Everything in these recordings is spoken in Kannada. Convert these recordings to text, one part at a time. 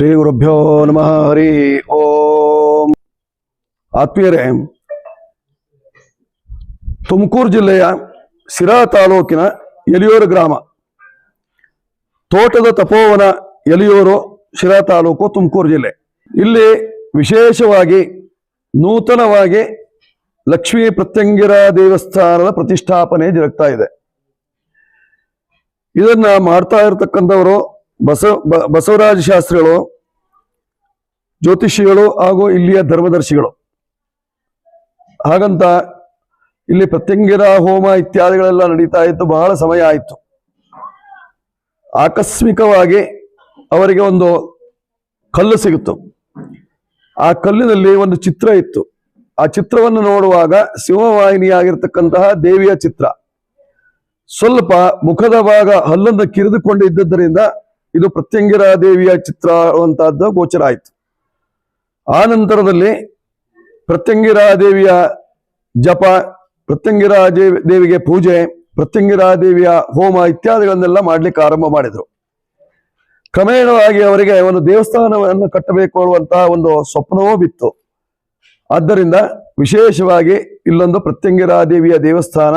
ಶ್ರೀ ಗುರುಭ್ಯೋ ನಮಃ, ಹರಿ ಓಂ. ಆತ್ಮೀಯರೇ, ತುಮಕೂರು ಜಿಲ್ಲೆಯ ಸಿರಾ ತಾಲೂಕಿನ ಎಲಿಯೂರು ಗ್ರಾಮ, ತೋಟದ ತಪೋವನ ಎಲಿಯೂರು ಶಿರಾ ತಾಲೂಕು ತುಮಕೂರು ಜಿಲ್ಲೆ. ಇಲ್ಲಿ ವಿಶೇಷವಾಗಿ ನೂತನವಾಗಿ ಲಕ್ಷ್ಮೀ ಪ್ರತ್ಯಂಗಿರ ದೇವಸ್ಥಾನದ ಪ್ರತಿಷ್ಠಾಪನೆ ಜರುಗ್ತಾ ಇದೆ. ಇದನ್ನ ಮಾಡ್ತಾ ಇರತಕ್ಕಂಥವರು ಬಸವ ಬಸವರಾಜ ಶಾಸ್ತ್ರಿಗಳು ಜ್ಯೋತಿಷಿಗಳು ಹಾಗೂ ಇಲ್ಲಿಯ ಧರ್ಮದರ್ಶಿಗಳು. ಹಾಗಂತ ಇಲ್ಲಿ ಪ್ರತ್ಯಂಗಿರ ಹೋಮ ಇತ್ಯಾದಿಗಳೆಲ್ಲ ನಡೀತಾ ಇತ್ತು, ಬಹಳ ಸಮಯ ಆಯಿತು. ಆಕಸ್ಮಿಕವಾಗಿ ಅವರಿಗೆ ಒಂದು ಕಲ್ಲು ಸಿಗುತ್ತು. ಆ ಕಲ್ಲಿನಲ್ಲಿ ಒಂದು ಚಿತ್ರ ಇತ್ತು. ಆ ಚಿತ್ರವನ್ನು ನೋಡುವಾಗ ಸಿಂಹವಾಹಿನಿಯಾಗಿರ್ತಕ್ಕಂತಹ ದೇವಿಯ ಚಿತ್ರ. ಸ್ವಲ್ಪ ಮುಖದ ಭಾಗ ಹಲ್ಲನ್ನು ಕಿರಿದುಕೊಂಡಿದ್ದರಿಂದ ಇದು ಪ್ರತ್ಯಂಗಿರ ದೇವಿಯ ಚಿತ್ರ ಅನ್ನುವಂತಹದ್ದು ಗೋಚರ ಆಯಿತು. ಆ ನಂತರದಲ್ಲಿ ಪ್ರತ್ಯಂಗಿರಾದೇವಿಯ ಜಪ ಪ್ರತ್ಯಂಗಿರಾ ದೇವಿಗೆ ಪೂಜೆ, ಪ್ರತ್ಯಂಗಿರಾದೇವಿಯ ಹೋಮ ಇತ್ಯಾದಿಗಳನ್ನೆಲ್ಲ ಮಾಡ್ಲಿಕ್ಕೆ ಆರಂಭ ಮಾಡಿದ್ರು. ಕ್ರಮೇಣವಾಗಿ ಅವರಿಗೆ ಒಂದು ದೇವಸ್ಥಾನವನ್ನು ಕಟ್ಟಬೇಕು ಅನ್ನುವಂತಹ ಒಂದು ಸ್ವಪ್ನವೂ ಬಿತ್ತು. ಆದ್ದರಿಂದ ವಿಶೇಷವಾಗಿ ಇಲ್ಲೊಂದು ಪ್ರತ್ಯಂಗಿರಾದೇವಿಯ ದೇವಸ್ಥಾನ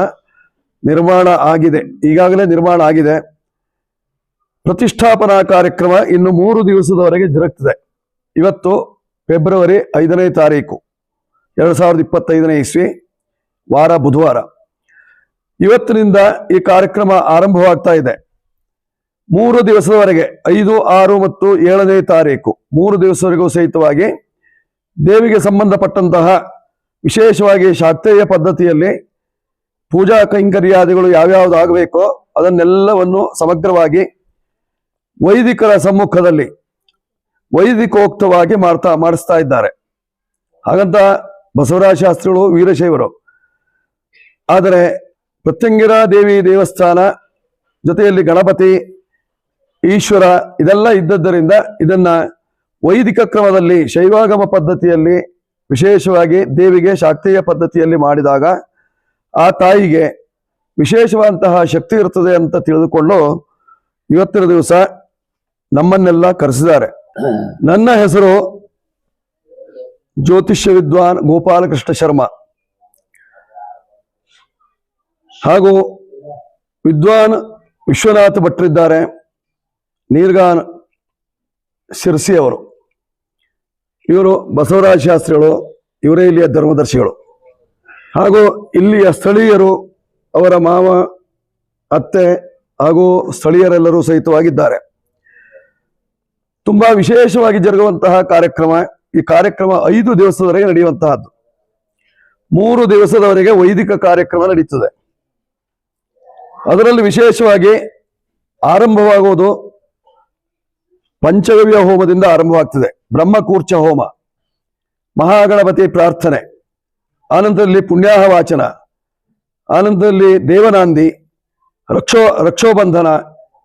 ನಿರ್ಮಾಣ ಆಗಿದೆ. ಈಗಾಗಲೇ ನಿರ್ಮಾಣ ಆಗಿದೆ. ಪ್ರತಿಷ್ಠಾಪನಾ ಕಾರ್ಯಕ್ರಮ ಇನ್ನು ಮೂರು ದಿವಸದವರೆಗೆ ಜರುಗ್ತದೆ. ಇವತ್ತು ಫೆಬ್ರವರಿ ಐದನೇ ತಾರೀಕು, ಎರಡು ಸಾವಿರದ ಇಪ್ಪತ್ತೈದನೇ ಇಸ್ವಿ, ವಾರ ಬುಧವಾರ. ಇವತ್ತಿನಿಂದ ಈ ಕಾರ್ಯಕ್ರಮ ಆರಂಭವಾಗ್ತಾ ಇದೆ. ಮೂರು ದಿವಸದವರೆಗೆ, ಐದು, ಆರು ಮತ್ತು ಏಳನೇ ತಾರೀಕು, ಮೂರು ದಿವಸವರೆಗೂ ಸಹಿತವಾಗಿ ದೇವಿಗೆ ಸಂಬಂಧಪಟ್ಟಂತಹ ವಿಶೇಷವಾಗಿ ಶಾಸ್ತ್ರೀಯ ಪದ್ಧತಿಯಲ್ಲಿ ಪೂಜಾ ಕೈಂಕರ್ಯಾದಿಗಳು ಯಾವ್ಯಾವ್ದು ಆಗಬೇಕೋ ಅದನ್ನೆಲ್ಲವನ್ನು ಸಮಗ್ರವಾಗಿ ವೈದಿಕರ ಸಮ್ಮುಖದಲ್ಲಿ ವೈದಿಕೋಕ್ತವಾಗಿ ಮಾಡ್ತಾ, ಮಾಡಿಸ್ತಾ ಇದ್ದಾರೆ. ಹಾಗಂತ ಬಸವರಾಜ ಶಾಸ್ತ್ರಿಗಳು, ವೀರಶೈವರು. ಆದರೆ ಪ್ರತ್ಯಂಗಿರ ದೇವಿ ದೇವಸ್ಥಾನ ಜೊತೆಯಲ್ಲಿ ಗಣಪತಿ, ಈಶ್ವರ ಇದೆಲ್ಲ ಇದ್ದದ್ದರಿಂದ ಇದನ್ನ ವೈದಿಕ ಕ್ರಮದಲ್ಲಿ ಶೈವಾಗಮ ಪದ್ಧತಿಯಲ್ಲಿ ವಿಶೇಷವಾಗಿ ದೇವಿಗೆ ಶಾಕ್ತೀಯ ಪದ್ಧತಿಯಲ್ಲಿ ಮಾಡಿದಾಗ ಆ ತಾಯಿಗೆ ವಿಶೇಷವಾದಂತಹ ಶಕ್ತಿ ಇರ್ತದೆ ಅಂತ ತಿಳಿದುಕೊಂಡು ಇವತ್ತಿನ ದಿವಸ ನಮ್ಮನ್ನೆಲ್ಲ ಕರೆಸಿದ್ದಾರೆ. ನನ್ನ ಹೆಸರು ಜ್ಯೋತಿಷ್ಯ ವಿದ್ವಾನ್ ಗೋಪಾಲಕೃಷ್ಣ ಶರ್ಮಾ. ಹಾಗೂ ವಿದ್ವಾನ್ ವಿಶ್ವನಾಥ್ ಭಟ್ರಿದ್ದಾರೆ ನೀರ್ಗಾನ್ ಶಿರ್ಸಿ ಅವರು. ಇವರು ಬಸವರಾಜ ಶಾಸ್ತ್ರಿಗಳು, ಇವರೇ ಇಲ್ಲಿಯ ಧರ್ಮದರ್ಶಿಗಳು. ಹಾಗೂ ಇಲ್ಲಿಯ ಸ್ಥಳೀಯರು ಅವರ ಮಾವ, ಅತ್ತೆ ಹಾಗೂ ಸ್ಥಳೀಯರೆಲ್ಲರೂ ಸಹಿತವಾಗಿದ್ದಾರೆ. ತುಂಬಾ ವಿಶೇಷವಾಗಿ ಜರುಗುವಂತಹ ಕಾರ್ಯಕ್ರಮ, ಈ ಕಾರ್ಯಕ್ರಮ ಐದು ದಿವಸದವರೆಗೆ ನಡೆಯುವಂತಹದ್ದು. ಮೂರು ದಿವಸದವರೆಗೆ ವೈದಿಕ ಕಾರ್ಯಕ್ರಮ ನಡೀತದೆ. ಅದರಲ್ಲಿ ವಿಶೇಷವಾಗಿ ಆರಂಭವಾಗುವುದು ಪಂಚಗವ್ಯ ಹೋಮದಿಂದ ಆರಂಭವಾಗ್ತದೆ. ಬ್ರಹ್ಮಕೂರ್ಚ ಹೋಮ, ಮಹಾಗಣಪತಿ ಪ್ರಾರ್ಥನೆ, ಆನಂತರದಲ್ಲಿ ಪುಣ್ಯಾಹ ವಾಚನ ಆನಂತರದಲ್ಲಿ ದೇವನಾಂದಿ, ರಕ್ಷೋ, ರಕ್ಷೋಬಂಧನ,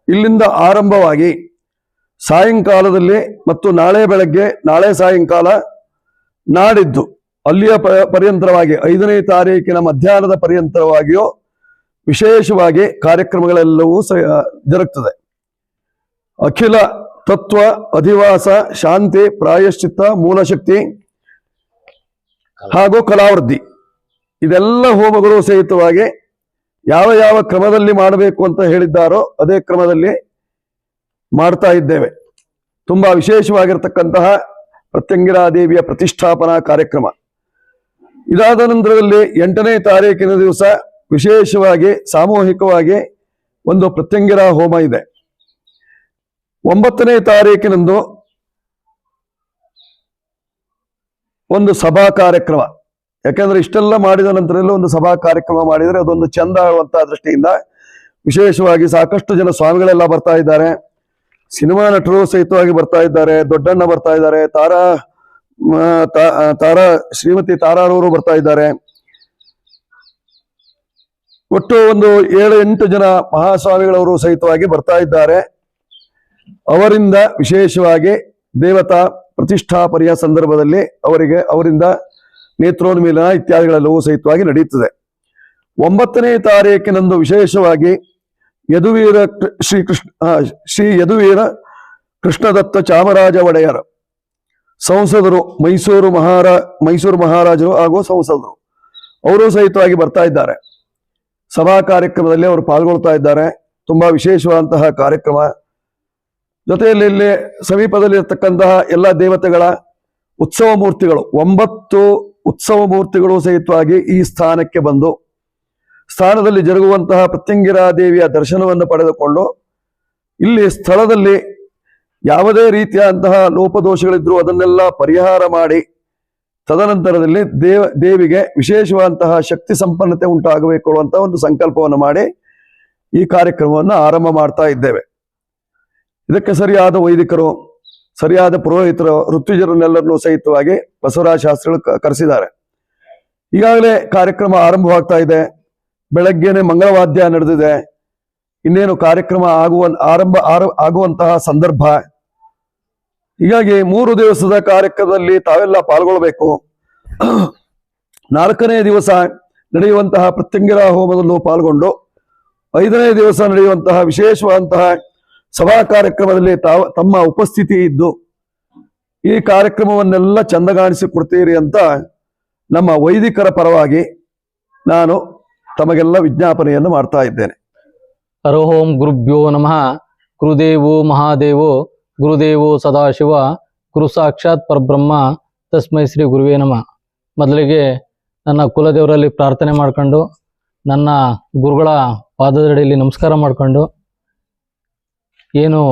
ಇಲ್ಲಿಂದ ಆರಂಭವಾಗಿ ಸಾಯಂಕಾಲದಲ್ಲಿ ಮತ್ತು ನಾಳೆ ಬೆಳಗ್ಗೆ, ನಾಳೆ ಸಾಯಂಕಾಲ ನಾಡಿದ್ದು. ಅಲ್ಲಿಯ ಪರ್ಯಂತರವಾಗಿ, ಐದನೇ ತಾರೀಕಿನ ಮಧ್ಯಾಹ್ನದ ಪರ್ಯಂತರವಾಗಿಯೂ ವಿಶೇಷವಾಗಿ ಕಾರ್ಯಕ್ರಮಗಳೆಲ್ಲವೂ ಸ ಜರುಗ್ತದೆ. ಅಖಿಲ ತತ್ವ, ಅಧಿವಾಸ, ಶಾಂತಿ, ಪ್ರಾಯಶ್ಚಿತ್ತ, ಮೂಲಶಕ್ತಿ ಹಾಗೂ ಕಲಾವೃದ್ಧಿ. ಇದೆಲ್ಲ ಹೋಮಗಳು ಸಹಿತವಾಗಿ ಯಾವ ಯಾವ ಕ್ರಮದಲ್ಲಿ ಮಾಡಬೇಕು ಅಂತ ಹೇಳಿದ್ದಾರೋ ಅದೇ ಕ್ರಮದಲ್ಲಿ ಮಾಡ್ತಾ ಇದ್ದೇವೆ. ತುಂಬಾ ವಿಶೇಷವಾಗಿರ್ತಕ್ಕಂತಹ ಪ್ರತ್ಯಂಗಿರಾ ದೇವಿಯ ಪ್ರತಿಷ್ಠಾಪನಾ ಕಾರ್ಯಕ್ರಮ. ಇದಾದ ನಂತರದಲ್ಲಿ ಎಂಟನೇ ತಾರೀಕಿನ ದಿವಸ ವಿಶೇಷವಾಗಿ ಸಾಮೂಹಿಕವಾಗಿ ಒಂದು ಪ್ರತ್ಯಂಗಿರ ಹೋಮ ಇದೆ. ಒಂಬತ್ತನೇ ತಾರೀಕಿನಂದು ಒಂದು ಸಭಾ ಕಾರ್ಯಕ್ರಮ. ಯಾಕಂದ್ರೆ ಇಷ್ಟೆಲ್ಲ ಮಾಡಿದ ನಂತರದಲ್ಲಿ ಒಂದು ಸಭಾ ಕಾರ್ಯಕ್ರಮ ಮಾಡಿದರೆ ಅದೊಂದು ಚಂದ ಆಗುವಂತಹ ದೃಷ್ಟಿಯಿಂದ ವಿಶೇಷವಾಗಿ ಸಾಕಷ್ಟು ಜನ ಸ್ವಾಮಿಗಳೆಲ್ಲ ಬರ್ತಾ ಇದ್ದಾರೆ. ಸಿನಿಮಾ ನಟರು ಸಹಿತವಾಗಿ ಬರ್ತಾ ಇದ್ದಾರೆ, ದೊಡ್ಡಣ್ಣ ಬರ್ತಾ ಇದ್ದಾರೆ, ತಾರಾ ತಾರಾ, ಶ್ರೀಮತಿ ತಾರಾರವರು ಬರ್ತಾ ಇದ್ದಾರೆ. ಒಟ್ಟು ಒಂದು ಏಳು ಎಂಟು ಜನ ಮಹಾಸ್ವಾಮಿಗಳವರು ಸಹಿತವಾಗಿ ಬರ್ತಾ ಇದ್ದಾರೆ. ಅವರಿಂದ ವಿಶೇಷವಾಗಿ ದೇವತಾ ಪ್ರತಿಷ್ಠಾಪನೆಯ ಸಂದರ್ಭದಲ್ಲಿ ಅವರಿಗೆ, ಅವರಿಂದ ನೇತ್ರೋನ್ಮೀಲನ ಇತ್ಯಾದಿಗಳೆಲ್ಲವೂ ಸಹಿತವಾಗಿ ನಡೆಯುತ್ತದೆ. ಒಂಬತ್ತನೇ ತಾರೀಕಿನಂದು ವಿಶೇಷವಾಗಿ ಯದುವೀರ ಶ್ರೀ ಕೃಷ್ಣ ಶ್ರೀ ಯದುವೀರ ಕೃಷ್ಣದತ್ತ ಚಾಮರಾಜ ಒಡೆಯರ್. ಸಂಸದರು ಮೈಸೂರು ಮಹಾರಾ, ಮೈಸೂರು ಮಹಾರಾಜರು ಹಾಗೂ ಸಂಸದರು. ಅವರು ಸಹಿತವಾಗಿ ಬರ್ತಾ ಇದ್ದಾರೆ. ಸಭಾ ಕಾರ್ಯಕ್ರಮದಲ್ಲಿ ಅವರು ಪಾಲ್ಗೊಳ್ತಾ ಇದ್ದಾರೆ. ತುಂಬಾ ವಿಶೇಷವಾದಂತಹ ಕಾರ್ಯಕ್ರಮ. ಜೊತೆಯಲ್ಲಿ ಇಲ್ಲಿ ಸಮೀಪದಲ್ಲಿರ್ತಕ್ಕಂತಹ ಎಲ್ಲ ದೇವತೆಗಳ ಉತ್ಸವ ಮೂರ್ತಿಗಳು, ಒಂಬತ್ತು ಉತ್ಸವ ಮೂರ್ತಿಗಳು ಸಹಿತವಾಗಿ ಈ ಸ್ಥಾನಕ್ಕೆ ಬಂದು ಸ್ಥಾನದಲ್ಲಿ ಜರುಗುವಂತಹ ಪ್ರತ್ಯಂಗಿರಾ ದೇವಿಯ ದರ್ಶನವನ್ನು ಪಡೆದುಕೊಂಡು ಇಲ್ಲಿ ಸ್ಥಳದಲ್ಲಿ ಯಾವುದೇ ರೀತಿಯಾದಂತಹ ಲೋಪದೋಷಗಳಿದ್ರು ಅದನ್ನೆಲ್ಲ ಪರಿಹಾರ ಮಾಡಿ ತದನಂತರದಲ್ಲಿ ದೇವ, ದೇವಿಗೆ ವಿಶೇಷವಾದಂತಹ ಶಕ್ತಿ ಸಂಪನ್ನತೆ ಉಂಟಾಗಬೇಕು ಅನ್ನುವಂಥ ಒಂದು ಸಂಕಲ್ಪವನ್ನು ಮಾಡಿ ಈ ಕಾರ್ಯಕ್ರಮವನ್ನು ಆರಂಭ ಮಾಡ್ತಾ ಇದ್ದೇವೆ. ಇದಕ್ಕೆ ಸರಿಯಾದ ವೈದಿಕರು, ಸರಿಯಾದ ಪುರೋಹಿತರು, ಋತ್ವಿಜರನ್ನೆಲ್ಲರನ್ನೂ ಸಹಿತವಾಗಿ ಬಸವರಾಜ ಶಾಸ್ತ್ರಿಗಳು ಕರೆಸಿದ್ದಾರೆ. ಈಗಾಗಲೇ ಕಾರ್ಯಕ್ರಮ ಆರಂಭವಾಗ್ತಾ ಇದೆ. ಬೆಳಗ್ಗೆನೆ ಮಂಗಳವಾದ್ಯ ನಡೆದಿದೆ. ಇನ್ನೇನು ಕಾರ್ಯಕ್ರಮ ಆಗುವ, ಆರಂಭ, ಆರ- ಆಗುವಂತಹ ಸಂದರ್ಭ? ಹೀಗಾಗಿ ಮೂರು ದಿವಸದ ಕಾರ್ಯಕ್ರಮದಲ್ಲಿ ತಾವೆಲ್ಲ ಪಾಲ್ಗೊಳ್ಬೇಕು ನಾಲ್ಕನೇ ದಿವಸ ನಡೆಯುವಂತಹ ಪ್ರತ್ಯಂಗಿರ ಹೋಮದಲ್ಲೂ ಪಾಲ್ಗೊಂಡು, ಐದನೇ ದಿವಸ ನಡೆಯುವಂತಹ ವಿಶೇಷವಾದಂತಹ ಸಭಾ ಕಾರ್ಯಕ್ರಮದಲ್ಲಿ ತಾವು, ತಮ್ಮ ಉಪಸ್ಥಿತಿ ಇದ್ದು, ಈ ಕಾರ್ಯಕ್ರಮವನ್ನೆಲ್ಲ ಚಂದಗಾಣಿಸಿ ಕೊಡ್ತೀರಿ ಅಂತ ನಮ್ಮ ವೈದಿಕರ ಪರವಾಗಿ ನಾನು ತಮಗೆಲ್ಲ ವಿಜ್ಞಾಪನೆಯನ್ನು ಮಾಡ್ತಾ ಇದ್ದೇನೆ. ಹರೋಹೋಂ ಗುರುಭ್ಯೋ ನಮಃ. ಗುರುದೇವೋ ಮಹಾದೇವೋ. ಗುರುದೇವೋ ಸದಾಶಿವ. ಗುರು ಸಾಕ್ಷಾತ್ ಪರಬ್ರಹ್ಮ. ತಸ್ಮೈ ಶ್ರೀ ಗುರುವೇ ನಮಃ. ಮೊದಲಿಗೆ ನನ್ನ ಕುಲದೇವರಲ್ಲಿ ಪ್ರಾರ್ಥನೆ ಮಾಡಿಕೊಂಡು, ನನ್ನ ಗುರುಗಳ ಪಾದದಡಿಯಲ್ಲಿ ನಮಸ್ಕಾರ ಮಾಡಿಕೊಂಡು, ಏನು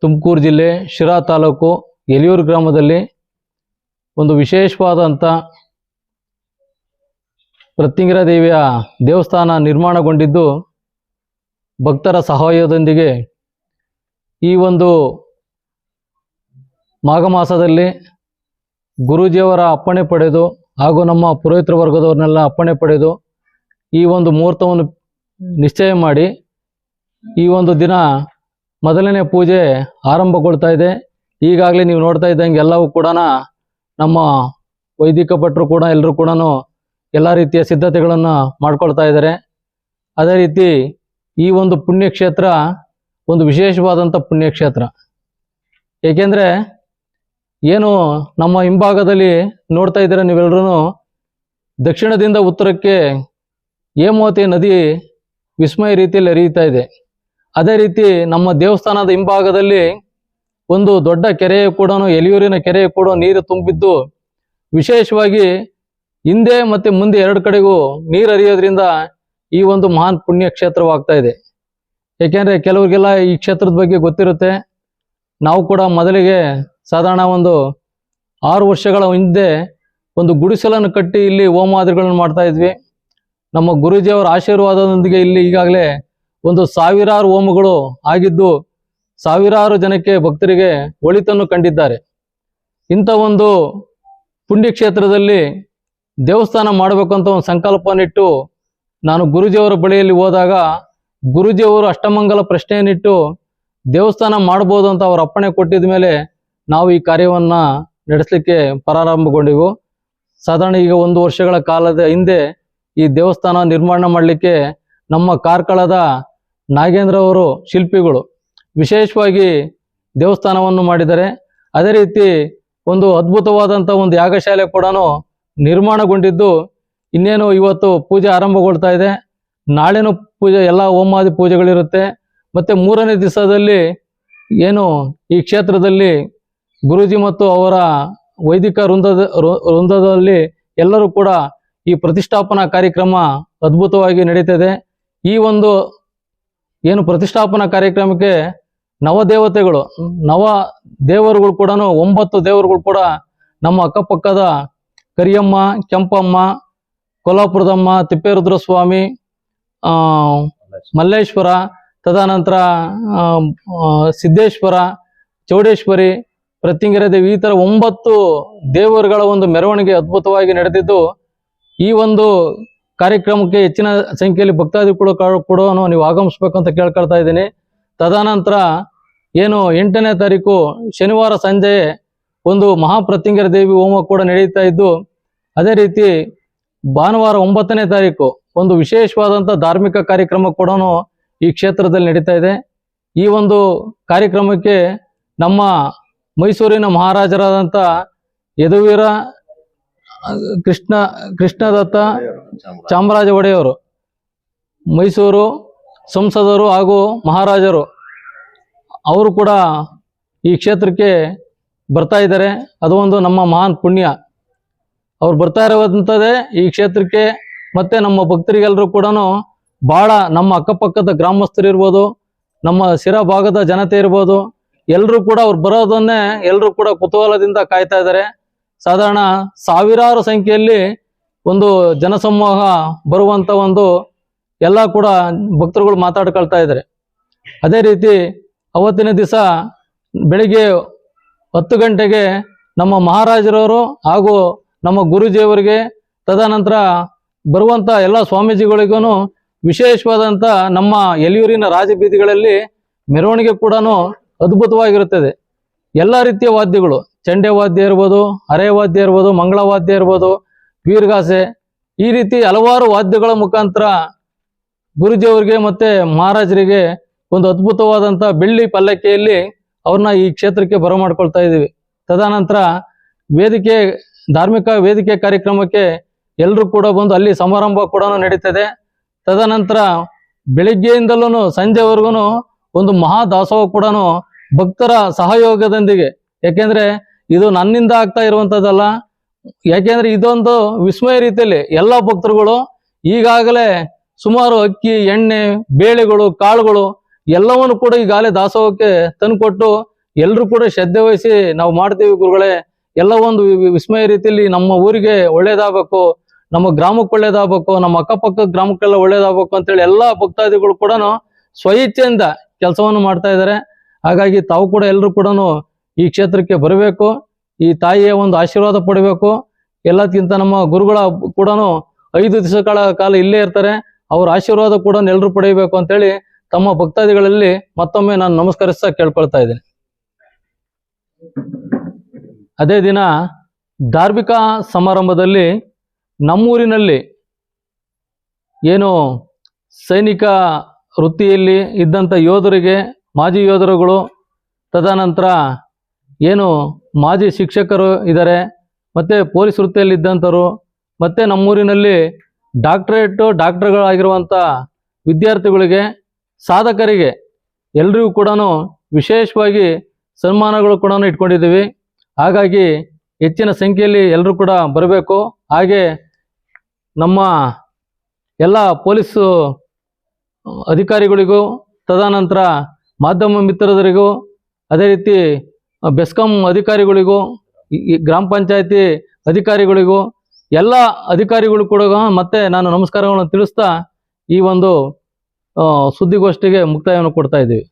ತುಮಕೂರು ಜಿಲ್ಲೆ ಶಿರಾ ತಾಲೂಕು ಎಲಿಯೂರು ಗ್ರಾಮದಲ್ಲಿ ಒಂದು ವಿಶೇಷವಾದಂಥ ಪ್ರತ್ಯಂಗಿರ ದೇವಿಯ ದೇವಸ್ಥಾನ ನಿರ್ಮಾಣಗೊಂಡಿದ್ದು ಭಕ್ತರ ಸಹಾಯದೊಂದಿಗೆ ಈ ಒಂದು ಮಾಘ ಮಾಸದಲ್ಲಿ ಗುರೂಜಿಯವರ ಅಪ್ಪಣೆ ಪಡೆದು ಹಾಗೂ ನಮ್ಮ ಪುರೋಹಿತರ ವರ್ಗದವ್ರನ್ನೆಲ್ಲ ಅಪ್ಪಣೆ ಪಡೆದು ಈ ಒಂದು ಮುಹೂರ್ತವನ್ನು ನಿಶ್ಚಯ ಮಾಡಿ ಈ ಒಂದು ದಿನ ಮೊದಲನೇ ಪೂಜೆ ಆರಂಭಗೊಳ್ತಾ ಇದೆ. ಈಗಾಗಲೇ ನೀವು ನೋಡ್ತಾ ಇದ್ದಂಗೆ ಎಲ್ಲವೂ ಕೂಡ ನಮ್ಮ ವೈದಿಕ ಭಟ್ರು ಕೂಡ ಎಲ್ಲರೂ ಕೂಡ ಎಲ್ಲ ರೀತಿಯ ಸಿದ್ಧತೆಗಳನ್ನು ಮಾಡ್ಕೊಳ್ತಾ ಇದ್ದಾರೆ. ಅದೇ ರೀತಿ ಈ ಒಂದು ಪುಣ್ಯಕ್ಷೇತ್ರ ಒಂದು ವಿಶೇಷವಾದಂಥ ಪುಣ್ಯಕ್ಷೇತ್ರ. ಏಕೆಂದರೆ ಏನು ನಮ್ಮ ಹಿಂಭಾಗದಲ್ಲಿ ನೋಡ್ತಾ ಇದ್ದೀರ ನೀವೆಲ್ಲರೂ ದಕ್ಷಿಣದಿಂದ ಉತ್ತರಕ್ಕೆ ಹೇಮಾವತಿ ನದಿ ವಿಸ್ಮಯ ರೀತಿಯಲ್ಲಿ ಹರಿಯುತ್ತಾ ಇದೆ. ಅದೇ ರೀತಿ ನಮ್ಮ ದೇವಸ್ಥಾನದ ಹಿಂಭಾಗದಲ್ಲಿ ಒಂದು ದೊಡ್ಡ ಕೆರೆಯು ಕೂಡ ಎಲಿಯೂರಿನ ಕೆರೆಯು ಕೂಡ ನೀರು ತುಂಬಿದ್ದು ವಿಶೇಷವಾಗಿ ಹಿಂದೆ ಮತ್ತೆ ಮುಂದೆ ಎರಡು ಕಡೆಗೂ ನೀರು ಹರಿಯೋದ್ರಿಂದ ಈ ಒಂದು ಮಹಾನ್ ಪುಣ್ಯ ಕ್ಷೇತ್ರವಾಗ್ತಾ ಇದೆ. ಏಕೆಂದರೆ ಕೆಲವರಿಗೆಲ್ಲ ಈ ಕ್ಷೇತ್ರದ ಬಗ್ಗೆ ಗೊತ್ತಿರುತ್ತೆ. ನಾವು ಕೂಡ ಮೊದಲಿಗೆ ಸಾಧಾರಣ ಒಂದು ಆರು ವರ್ಷಗಳ ಹಿಂದೆ ಒಂದು ಗುಡಿಸಲನ್ನು ಕಟ್ಟಿ ಇಲ್ಲಿ ಹೋಮಾದಿಗಳನ್ನು ಮಾಡ್ತಾ ಇದ್ವಿ. ನಮ್ಮ ಗುರುಜಿಯವರ ಆಶೀರ್ವಾದದೊಂದಿಗೆ ಇಲ್ಲಿ ಈಗಾಗಲೇ ಒಂದು ಸಾವಿರಾರು ಹೋಮಗಳು ಆಗಿದ್ದು ಸಾವಿರಾರು ಜನಕ್ಕೆ ಭಕ್ತರಿಗೆ ಒಳಿತನ್ನು ಕಂಡಿದ್ದಾರೆ. ಇಂಥ ಒಂದು ಪುಣ್ಯಕ್ಷೇತ್ರದಲ್ಲಿ ದೇವಸ್ಥಾನ ಮಾಡಬೇಕು ಅಂತ ಒಂದು ಸಂಕಲ್ಪನಿಟ್ಟು ನಾನು ಗುರುಜಿಯವರ ಬಳಿಯಲ್ಲಿ ಹೋದಾಗ ಗುರುಜಿಯವರು ಅಷ್ಟಮಂಗಲ ಪ್ರಶ್ನೆಯನ್ನಿಟ್ಟು ದೇವಸ್ಥಾನ ಮಾಡಬಹುದು ಅಂತ ಅವರು ಅಪ್ಪಣೆ ಕೊಟ್ಟಿದ ಮೇಲೆ ನಾವು ಈ ಕಾರ್ಯವನ್ನ ನಡೆಸಲಿಕ್ಕೆ ಪ್ರಾರಂಭಗೊಂಡೆವು. ಸಾಧಾರಣ ಈಗ ಒಂದು ವರ್ಷಗಳ ಕಾಲದ ಹಿಂದೆ ಈ ದೇವಸ್ಥಾನ ನಿರ್ಮಾಣ ಮಾಡಲಿಕ್ಕೆ ನಮ್ಮ ಕಾರ್ಕಳದ ನಾಗೇಂದ್ರ ಅವರು ಶಿಲ್ಪಿಗಳು ವಿಶೇಷವಾಗಿ ದೇವಸ್ಥಾನವನ್ನು ಮಾಡಿದ್ದಾರೆ ಅದೇ ರೀತಿ ಒಂದು ಅದ್ಭುತವಾದಂಥ ಒಂದು ಯಾಗಶಾಲೆ ಕೂಡ ನಿರ್ಮಾಣಗೊಂಡಿದ್ದು ಇನ್ನೇನು ಇವತ್ತು ಪೂಜೆ ಆರಂಭಗೊಳ್ತಾ ಇದೆ. ನಾಳೆನೂ ಪೂಜೆ, ಎಲ್ಲ ಹೋಮಾದಿ ಪೂಜೆಗಳಿರುತ್ತೆ. ಮತ್ತೆ ಮೂರನೇ ದಿವಸದಲ್ಲಿ ಏನು ಈ ಕ್ಷೇತ್ರದಲ್ಲಿ ಗುರುಜಿ ಮತ್ತು ಅವರ ವೈದಿಕ ವೃಂದದ, ವೃಂದದಲ್ಲಿ ಎಲ್ಲರೂ ಕೂಡ ಈ ಪ್ರತಿಷ್ಠಾಪನಾ ಕಾರ್ಯಕ್ರಮ ಅದ್ಭುತವಾಗಿ ನಡೀತದೆ. ಈ ಒಂದು ಏನು ಪ್ರತಿಷ್ಠಾಪನಾ ಕಾರ್ಯಕ್ರಮಕ್ಕೆ ನವದೇವತೆಗಳು, ನವ ದೇವರುಗಳು ಕೂಡ ಒಂಬತ್ತು ದೇವರುಗಳು ಕೂಡ ನಮ್ಮ ಅಕ್ಕಪಕ್ಕದ ಕರಿಯಮ್ಮ ಕೆಂಪಮ್ಮ ಕೊಲ್ಲಾಪುರದಮ್ಮ ತಿಪ್ಪೇರುದ್ರ ಸ್ವಾಮಿ ಆ, ಮಲ್ಲೇಶ್ವರ ತದನಂತರ ಸಿದ್ದೇಶ್ವರ ಚೌಡೇಶ್ವರಿ ಪ್ರತಿಂಗರ ದೇವಿ ಈ ಥರ ಒಂಬತ್ತು ದೇವರುಗಳ ಒಂದು ಮೆರವಣಿಗೆ ಅದ್ಭುತವಾಗಿ ನಡೆದಿದ್ದು ಈ ಒಂದು ಕಾರ್ಯಕ್ರಮಕ್ಕೆ ಹೆಚ್ಚಿನ ಸಂಖ್ಯೆಯಲ್ಲಿ ಭಕ್ತಾದಿಗಳು ಕೂಡ- ಕೂಡ ನೀವು ಆಗಮಿಸ್ಬೇಕು ಅಂತ ಕೇಳ್ಕೊಳ್ತಾ ಇದ್ದೀನಿ. ತದನಂತರ ಏನು ಎಂಟನೇ ತಾರೀಕು ಶನಿವಾರ ಸಂಜೆ ಒಂದು ಮಹಾಪ್ರತ್ಯಂಗರ ದೇವಿ ಹೋಮ ಕೂಡ ನಡೆಯುತ್ತಾ ಇದ್ದು, ಅದೇ ರೀತಿ ಭಾನುವಾರ ಒಂಬತ್ತನೇ ತಾರೀಕು ಒಂದು ವಿಶೇಷವಾದಂಥ ಧಾರ್ಮಿಕ ಕಾರ್ಯಕ್ರಮ ಕೂಡ ಈ ಕ್ಷೇತ್ರದಲ್ಲಿ ನಡೀತಾ ಇದೆ. ಈ ಒಂದು ಕಾರ್ಯಕ್ರಮಕ್ಕೆ ನಮ್ಮ ಮೈಸೂರಿನ ಮಹಾರಾಜರಾದಂಥ ಯದುವೀರ, ಕೃಷ್ಣ, ಕೃಷ್ಣದತ್ತ ಚಾಮರಾಜ ಒಡೆಯವರು ಮೈಸೂರು ಸಂಸದರು ಹಾಗೂ ಮಹಾರಾಜರು, ಅವರು ಕೂಡ ಈ ಕ್ಷೇತ್ರಕ್ಕೆ ಬರ್ತಾ ಇದ್ದಾರೆ. ಅದು ಒಂದು ನಮ್ಮ ಮಹಾನ್ ಪುಣ್ಯ. ಅವ್ರು ಬರ್ತಾ ಇರುವಂಥದ್ದೇ ಈ ಕ್ಷೇತ್ರಕ್ಕೆ ಮತ್ತೆ ನಮ್ಮ ಭಕ್ತರಿಗೆಲ್ಲರೂ ಕೂಡ ಬಹಳ ನಮ್ಮ ಅಕ್ಕಪಕ್ಕದ ಗ್ರಾಮಸ್ಥರು ಇರ್ಬೋದು, ನಮ್ಮ ಸಿರ ಭಾಗದ ಜನತೆ ಇರ್ಬೋದು ಎಲ್ಲರೂ ಕೂಡ ಅವ್ರು ಬರೋದನ್ನೇ ಎಲ್ಲರೂ ಕೂಡ ಕುತೂಹಲದಿಂದ ಕಾಯ್ತಾ ಇದ್ದಾರೆ. ಸಾಧಾರಣ ಸಾವಿರಾರು ಸಂಖ್ಯೆಯಲ್ಲಿ ಒಂದು ಜನಸಮೂಹ ಬರುವಂತ ಒಂದು ಎಲ್ಲ ಕೂಡ ಭಕ್ತರುಗಳು ಮಾತಾಡ್ಕೊಳ್ತಾ ಇದ್ದಾರೆ. ಅದೇ ರೀತಿ ಅವತ್ತಿನ ದಿವಸ ಬೆಳಿಗ್ಗೆ ಹತ್ತು ಗಂಟೆಗೆ ನಮ್ಮ ಮಹಾರಾಜರವರು ಹಾಗೂ ನಮ್ಮ ಗುರುಜಿಯವರಿಗೆ ತದನಂತರ ಬರುವಂತ ಎಲ್ಲ ಸ್ವಾಮೀಜಿಗಳಿಗೂ ವಿಶೇಷವಾದಂಥ ನಮ್ಮ ಎಲಿಯೂರಿನ ರಾಜಬೀದಿಗಳಲ್ಲಿ ಮೆರವಣಿಗೆ ಕೂಡ ಅದ್ಭುತವಾಗಿರುತ್ತದೆ. ಎಲ್ಲ ರೀತಿಯ ವಾದ್ಯಗಳು, ಚಂಡೆ ವಾದ್ಯ ಇರ್ಬೋದು, ಅರೆ ವಾದ್ಯ ಇರ್ಬೋದು, ಮಂಗಳ ವಾದ್ಯ ಇರ್ಬೋದು ವೀರ್ಗಾಸೆ ಈ ರೀತಿ ಹಲವಾರು ವಾದ್ಯಗಳ ಮುಖಾಂತರ ಗುರುಜಿಯವರಿಗೆ ಮತ್ತೆ ಮಹಾರಾಜರಿಗೆ ಒಂದು ಅದ್ಭುತವಾದಂಥ ಬೆಳ್ಳಿ ಪಲ್ಲಕ್ಕಿಯಲ್ಲಿ ಅವ್ರನ್ನ ಈ ಕ್ಷೇತ್ರಕ್ಕೆ ಬರಮಾಡ್ಕೊಳ್ತಾ ಇದ್ದೀವಿ. ತದನಂತರ ವೇದಿಕೆ, ಧಾರ್ಮಿಕ ವೇದಿಕೆ ಕಾರ್ಯಕ್ರಮಕ್ಕೆ ಎಲ್ಲರೂ ಕೂಡ ಬಂದು ಅಲ್ಲಿ ಸಮಾರಂಭ ಕೂಡ ನಡೀತದೆ. ತದನಂತರ ಬೆಳಿಗ್ಗೆಯಿಂದಲೂ ಸಂಜೆವರೆಗೂ ಒಂದು ಮಹಾ ದಾಸೋಹ ಕೂಡ ಭಕ್ತರ ಸಹಯೋಗದೊಂದಿಗೆ. ಯಾಕೆಂದ್ರೆ ಇದು ನನ್ನಿಂದ ಆಗ್ತಾ ಇರುವಂತದ್ದಲ್ಲ. ಯಾಕೆಂದ್ರೆ ಇದೊಂದು ವಿಸ್ಮಯ ರೀತಿಯಲ್ಲಿ ಎಲ್ಲ ಭಕ್ತರುಗಳು ಈಗಾಗಲೇ ಸುಮಾರು ಅಕ್ಕಿ, ಎಣ್ಣೆ, ಬೇಳೆಗಳು, ಕಾಳುಗಳು ಎಲ್ಲವನ್ನು ಕೂಡ ಈಗಾಗಲೇ ದಾಸೋಹಕ್ಕೆ ತಂದುಕೊಟ್ಟು ಎಲ್ಲರೂ ಕೂಡ ಶ್ರದ್ಧೆ ವಹಿಸಿ ನಾವು ಮಾಡ್ತೀವಿ ಗುರುಗಳೇ. ಎಲ್ಲ ಒಂದು ವಿಸ್ಮಯ ರೀತಿಯಲ್ಲಿ ನಮ್ಮ ಊರಿಗೆ ಒಳ್ಳೇದಾಗಬೇಕು, ನಮ್ಮ ಗ್ರಾಮಕ್ಕೆ ಒಳ್ಳೇದಾಗಬೇಕು, ನಮ್ಮ ಅಕ್ಕಪಕ್ಕ ಗ್ರಾಮಕ್ಕೆಲ್ಲ ಒಳ್ಳೇದಾಗಬೇಕು ಅಂತೇಳಿ ಎಲ್ಲ ಭಕ್ತಾದಿಗಳು ಕೂಡ ಸ್ವಇಚ್ಛೆಯಿಂದ ಕೆಲಸವನ್ನು ಮಾಡ್ತಾ ಇದ್ದಾರೆ. ಹಾಗಾಗಿ ತಾವು ಕೂಡ ಎಲ್ಲರೂ ಕೂಡ ಈ ಕ್ಷೇತ್ರಕ್ಕೆ ಬರಬೇಕು, ಈ ತಾಯಿಯ ಒಂದು ಆಶೀರ್ವಾದ ಪಡಬೇಕು. ಎಲ್ಲದಕ್ಕಿಂತ ನಮ್ಮ ಗುರುಗಳ ಕೂಡ ಐದು ದಿವಸಗಳ ಕಾಲ ಇಲ್ಲೇ ಇರ್ತಾರೆ, ಅವ್ರ ಆಶೀರ್ವಾದ ಕೂಡ ಎಲ್ಲರೂ ಪಡೆಯಬೇಕು ಅಂತೇಳಿ ತಮ್ಮ ಭಕ್ತಾದಿಗಳಲ್ಲಿ ಮತ್ತೊಮ್ಮೆ ನಾನು ನಮಸ್ಕರಿಸ್ತಾ ಕೇಳ್ಕೊಳ್ತಾ ಇದ್ದೀನಿ. ಅದೇ ದಿನ ಧಾರ್ಮಿಕ ಸಮಾರಂಭದಲ್ಲಿ ನಮ್ಮೂರಿನಲ್ಲಿ ಏನು ಸೈನಿಕ ವೃತ್ತಿಯಲ್ಲಿ ಇದ್ದಂಥ ಯೋಧರಿಗೆ, ಮಾಜಿ ಯೋಧರುಗಳು, ತದನಂತರ ಏನು ಮಾಜಿ ಶಿಕ್ಷಕರು ಇದ್ದಾರೆ, ಮತ್ತು ಪೊಲೀಸ್ ವೃತ್ತಿಯಲ್ಲಿ ಇದ್ದಂಥವ್ರು, ಮತ್ತು ನಮ್ಮೂರಿನಲ್ಲಿ ಡಾಕ್ಟ್ರೇಟು, ಡಾಕ್ಟರ್ಗಳಾಗಿರುವಂಥ ವಿದ್ಯಾರ್ಥಿಗಳಿಗೆ ಸಾಧಕರಿಗೆ ಎಲ್ರಿಗೂ ಕೂಡ ವಿಶೇಷವಾಗಿ ಸನ್ಮಾನಗಳು ಕೂಡ ಇಟ್ಕೊಂಡಿದ್ದೀವಿ. ಹಾಗಾಗಿ ಹೆಚ್ಚಿನ ಸಂಖ್ಯೆಯಲ್ಲಿ ಎಲ್ಲರೂ ಕೂಡ ಬರಬೇಕು. ಹಾಗೆ ನಮ್ಮ ಎಲ್ಲ ಪೊಲೀಸ್ ಅಧಿಕಾರಿಗಳಿಗೂ, ತದನಂತರ ಮಾಧ್ಯಮ ಮಿತ್ರರಿಗೂ, ಅದೇ ರೀತಿ ಬೆಸ್ಕಾಂ ಅಧಿಕಾರಿಗಳಿಗೂ ಗ್ರಾಮ ಪಂಚಾಯತಿ ಅಧಿಕಾರಿಗಳಿಗೂ, ಎಲ್ಲ ಅಧಿಕಾರಿಗಳು ಕೂಡ ಮತ್ತೆ ನಾನು ನಮಸ್ಕಾರಗಳನ್ನು ತಿಳಿಸ್ತಾ ಈ ಒಂದು ಸುದ್ದಿಗೋಷ್ಠಿಗೆ ಮುಕ್ತಾಯವನ್ನು ಕೊಡ್ತಾ ಇದ್ದೀವಿ.